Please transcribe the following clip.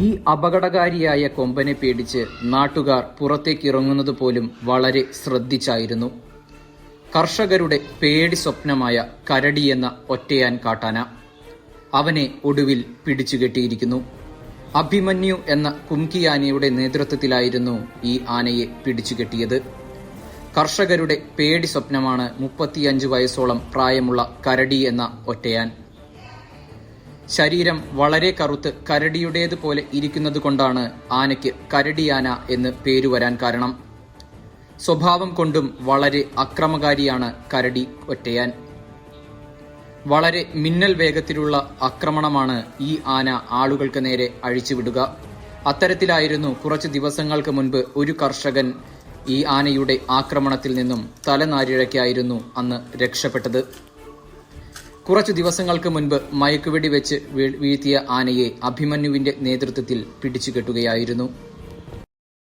ഈ അപകടകാരിയായ കൊമ്പനെ പേടിച്ച് നാട്ടുകാർ പുറത്തേക്ക് ഇറങ്ങുന്നത് പോലും വളരെ ശ്രദ്ധിച്ചായിരുന്നു. കർഷകരുടെ പേടി സ്വപ്നമായ കരടി എന്ന ഒറ്റയാൻ കാട്ടാന അവനെ ഒടുവിൽ പിടിച്ചുകെട്ടിയിരിക്കുന്നു അഭിമന്യു എന്ന കുംകിയാനയുടെ നേതൃത്വത്തിലായിരുന്നു ഈ ആനയെ പിടിച്ചുകെട്ടിയത് കർഷകരുടെ പേടി സ്വപ്നമാണ് മുപ്പത്തിയഞ്ച് വയസ്സോളം പ്രായമുള്ള കരടി എന്ന ഒറ്റയാൻ. ശരീരം വളരെ കറുത്ത് കരടിയുടേതുപോലെ ഇരിക്കുന്നത് കൊണ്ടാണ് ആനയ്ക്ക് കരടിയാന എന്ന് പേരു വരാൻ കാരണം. സ്വഭാവം കൊണ്ടും വളരെ അക്രമകാരിയാണ് കരടി ഒറ്റയാൻ. വളരെ മിന്നൽ വേഗത്തിലുള്ള ആക്രമണമാണ് ഈ ആന ആളുകൾക്ക് നേരെ അഴിച്ചുവിടുക. അത്തരത്തിലായിരുന്നു കുറച്ച് ദിവസങ്ങൾക്ക് മുൻപ് ഒരു കർഷകൻ ഈ ആനയുടെ ആക്രമണത്തിൽ നിന്നും തലനാരിഴയ്ക്കായിരുന്നു അന്ന് രക്ഷപ്പെട്ടത്. കുറച്ചു ദിവസങ്ങൾക്ക് മുൻപ് മയക്കുവെടി വെച്ച് വീഴ്ത്തിയ ആനയെ അഭിമന്യുവിന്റെ നേതൃത്വത്തിൽ പിടിച്ചുകെട്ടുകയായിരുന്നു